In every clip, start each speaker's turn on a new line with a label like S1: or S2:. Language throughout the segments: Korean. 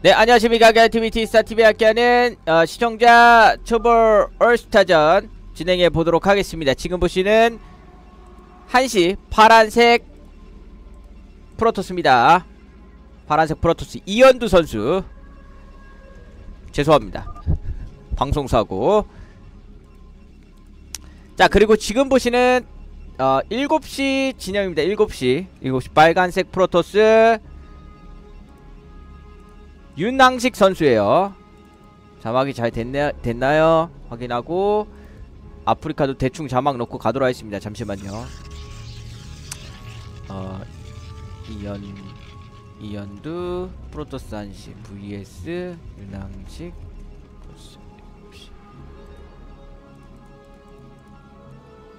S1: 네 안녕하십니까. 게티비티 스타TV 함께하는 어, 시청자 초볼 얼스타전 진행해 보도록 하겠습니다. 지금 보시는 1시 파란색 프로토스입니다. 파란색 프로토스 이현두 선수. 죄송합니다. 방송사고. 자 그리고 지금 보시는 어 7시 진영입니다. 7시. 7시 빨간색 프로토스 윤낭식 선수예요 자막이 잘 됐나, 됐나요? 확인하고 아프리카도 대충 자막 넣고 가도록 하겠습니다 잠시만요 어 이연 이연두 프로토스 한시 vs.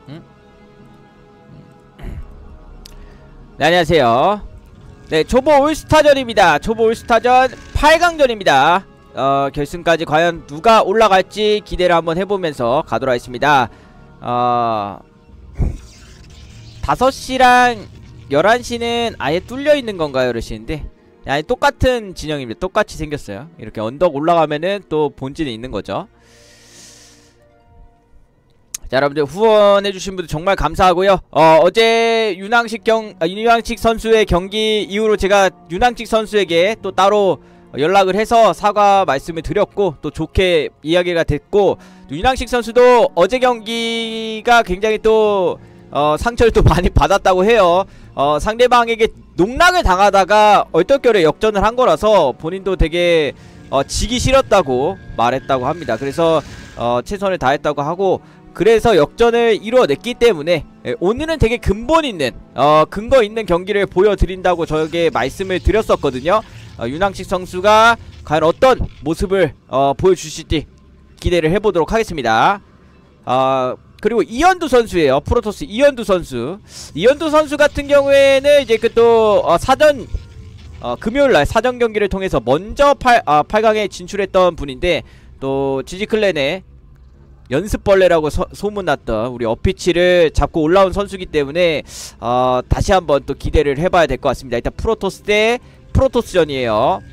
S1: 응? 네 안녕하세요 네 초보 올스타전입니다 초보 올스타전 8강전입니다. 어 결승까지 과연 누가 올라갈지 기대를 한번 해보면서 가도록 하겠습니다. 어 5시랑 11시는 아예 뚫려있는 건가요 그러시는데 아니 똑같은 진영입니다. 똑같이 생겼어요. 이렇게 언덕 올라가면은 또 본진에 있는 거죠. 자 여러분들 후원해주신 분들 정말 감사하고요. 어 어제 윤항식 경 아, 윤항식 선수의 경기 이후로 제가 윤항식 선수에게 또 따로 연락을 해서 사과 말씀을 드렸고 또 좋게 이야기가 됐고 윤항식 선수도 어제 경기가 굉장히 또 어, 상처를 또 많이 받았다고 해요. 어, 상대방에게 농락을 당하다가 얼떨결에 역전을 한 거라서 본인도 되게 어, 지기 싫었다고 말했다고 합니다. 그래서 어, 최선을 다했다고 하고 그래서 역전을 이루어냈기 때문에 예, 오늘은 되게 근본 있는 어 근거 있는 경기를 보여드린다고 저에게 말씀을 드렸었거든요 어, 윤항식 선수가 과연 어떤 모습을 어 보여주실지 기대를 해보도록 하겠습니다. 어 그리고 이현두 선수예요. 프로토스 이현두 선수. 이현두 선수 같은 경우에는 이제 그또 어, 사전 어, 금요일날 사전 경기를 통해서 먼저 8, 아, 8강에 진출했던 분인데 또 지지클랜의 연습벌레라고 서, 소문났던 우리 어피치를 잡고 올라온 선수기 때문에 어, 다시 한번 또 기대를 해봐야 될 것 같습니다. 일단 프로토스 대 프로토스전이에요.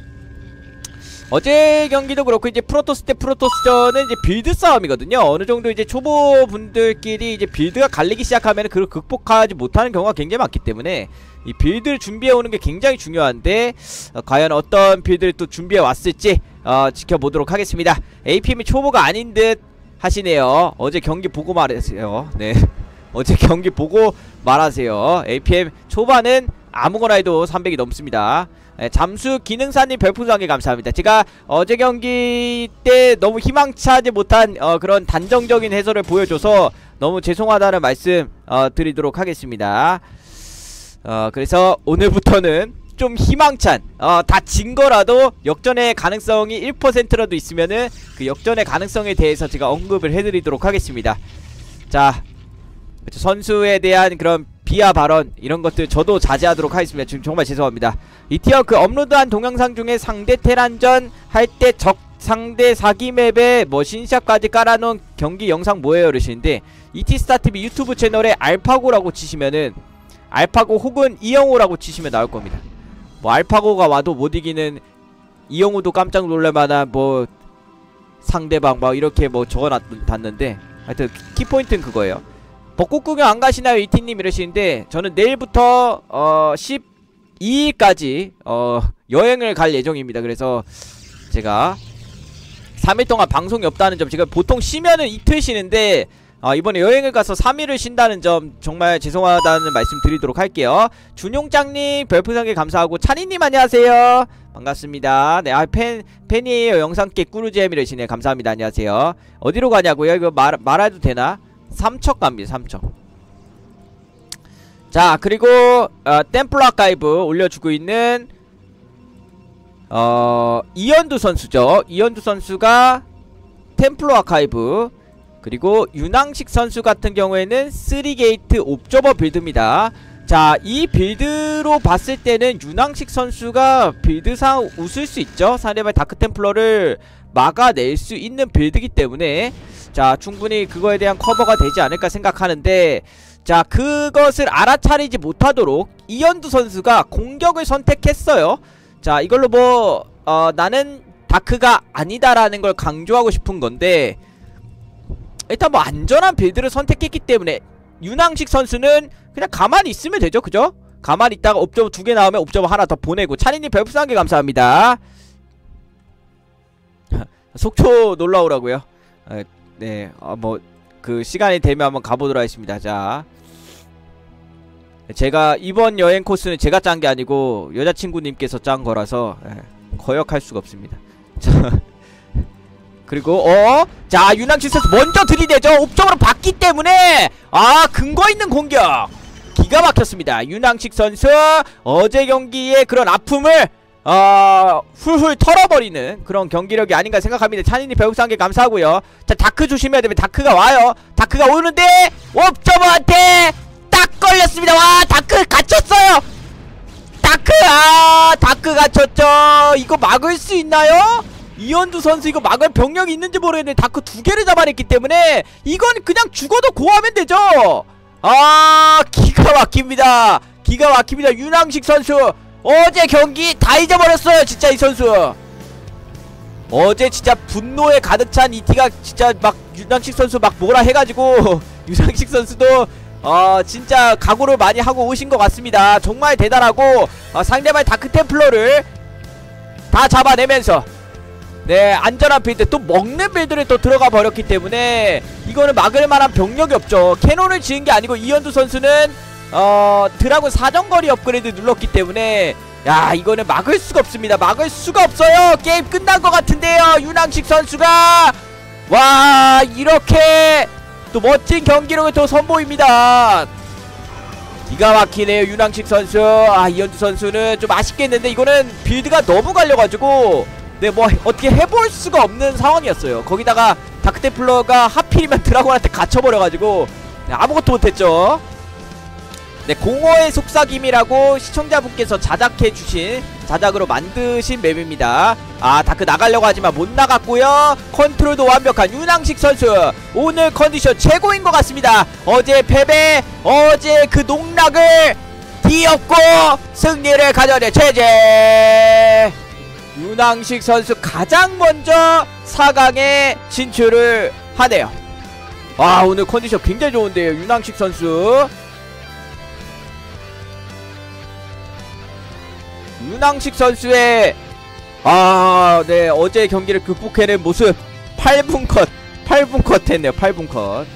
S1: 어제 경기도 그렇고 이제 프로토스 대 프로토스전은 이제 빌드 싸움이거든요. 어느 정도 이제 초보분들끼리 이제 빌드가 갈리기 시작하면 그걸 극복하지 못하는 경우가 굉장히 많기 때문에 이 빌드를 준비해 오는 게 굉장히 중요한데 어, 과연 어떤 빌드를 또 준비해 왔을지 어, 지켜보도록 하겠습니다. APM이 초보가 아닌 듯 하시네요. 어제 경기 보고 말하세요. 네. 어제 경기 보고 말하세요. APM 초반은 아무거나 해도 300이 넘습니다. 네, 잠수 기능사님 별풍선에 감사합니다. 제가 어제 경기 때 너무 희망차지 못한 어, 그런 단정적인 해설을 보여줘서 너무 죄송하다는 말씀 어, 드리도록 하겠습니다. 어, 그래서 오늘부터는 좀 희망찬 어, 다 진거라도 역전의 가능성이 1%라도 있으면은 그 역전의 가능성에 대해서 제가 언급을 해드리도록 하겠습니다 자. 선수에 대한 그런 비하 발언 이런 것들 저도 자제하도록 하겠습니다. 지금 정말 죄송합니다. 이티어 그 업로드한 동영상 중에 상대 테란전 할 때 적 상대 사기 맵에 뭐 신샷까지 깔아놓은 경기 영상 뭐예요? 이러시는데 이티스타TV 유튜브 채널에 알파고라고 치시면은 알파고 혹은 이영호라고 치시면 나올 겁니다. 뭐 알파고가 와도 못 이기는 이영우도 깜짝 놀랄만한 뭐 상대방 막 이렇게 뭐 적어놨는데 하여튼 키포인트는 그거예요 벚꽃 구경 안 가시나요? 이티님 이러시는데 저는 내일부터 어 12일까지 어 여행을 갈 예정입니다. 그래서 제가 3일 동안 방송이 없다는 점 제가 보통 쉬면은 이틀 쉬는데 어, 이번에 여행을 가서 3일을 쉰다는 점 정말 죄송하다는 말씀 드리도록 할게요. 준용장님 별풍선게 감사하고 찬이님 안녕하세요. 반갑습니다. 네 아 팬 팬이에요. 영상깨 꾸루잼이러시네. 감사합니다. 안녕하세요. 어디로 가냐고요? 이거 말, 말해도 되나 삼척 갑니다 삼척. 자 그리고 어, 템플러 아카이브 올려주고 있는 어 이현두 선수죠. 이현두 선수가 템플러 아카이브 그리고 윤항식 선수 같은 경우에는 3게이트 옵저버 빌드입니다. 자 이 빌드로 봤을 때는 윤항식 선수가 빌드상 웃을 수 있죠. 상대방 다크템플러를 막아낼 수 있는 빌드기 때문에 자 충분히 그거에 대한 커버가 되지 않을까 생각하는데 자 그것을 알아차리지 못하도록 이현두 선수가 공격을 선택했어요. 자 이걸로 뭐 어, 나는 다크가 아니다라는 걸 강조하고 싶은 건데 일단 뭐 안전한 빌드를 선택했기 때문에 윤항식 선수는 그냥 가만히 있으면 되죠 그죠? 가만히 있다가 옵저버 두 개 나오면 옵저버 하나 더 보내고 찬이님 별풍선 개 감사합니다. 속초 놀러오라고요. 아, 네, 어, 뭐, 그, 시간이 되면 한번 가보도록 하겠습니다. 자. 제가, 이번 여행 코스는 제가 짠 게 아니고, 여자친구님께서 짠 거라서, 예, 거역할 수가 없습니다. 자. 그리고, 어? 자, 유남치 선수 먼저 들이대죠. 옵적으로 봤기 때문에, 아, 근거 있는 공격! 기가 막혔습니다. 윤항식 선수, 어제 경기의 그런 아픔을, 어, 훌훌 털어버리는 그런 경기력이 아닌가 생각합니다. 찬이님 배우상 게 감사하고요. 자, 다크 조심해야 되면 다크가 와요. 다크가 오는데 옵저버한테 딱 걸렸습니다. 와, 다크 갇혔어요. 다크 아, 다크 갇혔죠. 이거 막을 수 있나요? 이현두 선수 이거 막을 병력이 있는지 모르겠는데 다크 두 개를 잡아냈기 때문에 이건 그냥 죽어도 고하면 되죠. 아, 기가 막힙니다. 기가 막힙니다. 윤항식 선수 어제 경기 다 잊어버렸어요 진짜 이 선수. 어제 진짜 분노에 가득 찬 이티가 진짜 막 유상식 선수 막 뭐라 해가지고 유상식 선수도 어 진짜 각오를 많이 하고 오신 것 같습니다. 정말 대단하고 어, 상대방의 다크템플러를 다 잡아내면서 네 안전한 빌드 또 먹는 빌드를 또 들어가 버렸기 때문에 이거는 막을 만한 병력이 없죠. 캐논을 지은 게 아니고 이현두 선수는 어 드라군 사정거리 업그레이드 눌렀기 때문에 야 이거는 막을 수가 없습니다. 막을 수가 없어요. 게임 끝난 것 같은데요 윤항식 선수가. 와 이렇게 또 멋진 경기력을 또 선보입니다. 기가 막히네요 윤항식 선수. 아 이현주 선수는 좀 아쉽겠는데 이거는 빌드가 너무 갈려가지고 네 뭐 어떻게 해볼 수가 없는 상황이었어요. 거기다가 다크테플러가 하필이면 드라곤한테 갇혀버려가지고 네, 아무것도 못했죠 네, 공허의 속삭임이라고 시청자분께서 자작해주신 자작으로 만드신 맵입니다. 아, 다크 나가려고 하지만 못 나갔고요. 컨트롤도 완벽한 윤항식 선수. 오늘 컨디션 최고인 것 같습니다. 어제 패배, 어제 그 농락을 뒤엎고 승리를 가져내 최재. 윤항식 선수 가장 먼저 4강에 진출을 하네요. 와, 오늘 컨디션 굉장히 좋은데요. 윤항식 선수. 윤항식 선수의 아, 네, 어제 경기를 극복해낸 모습 8분 컷, 8분 컷 했네요. 8분 컷.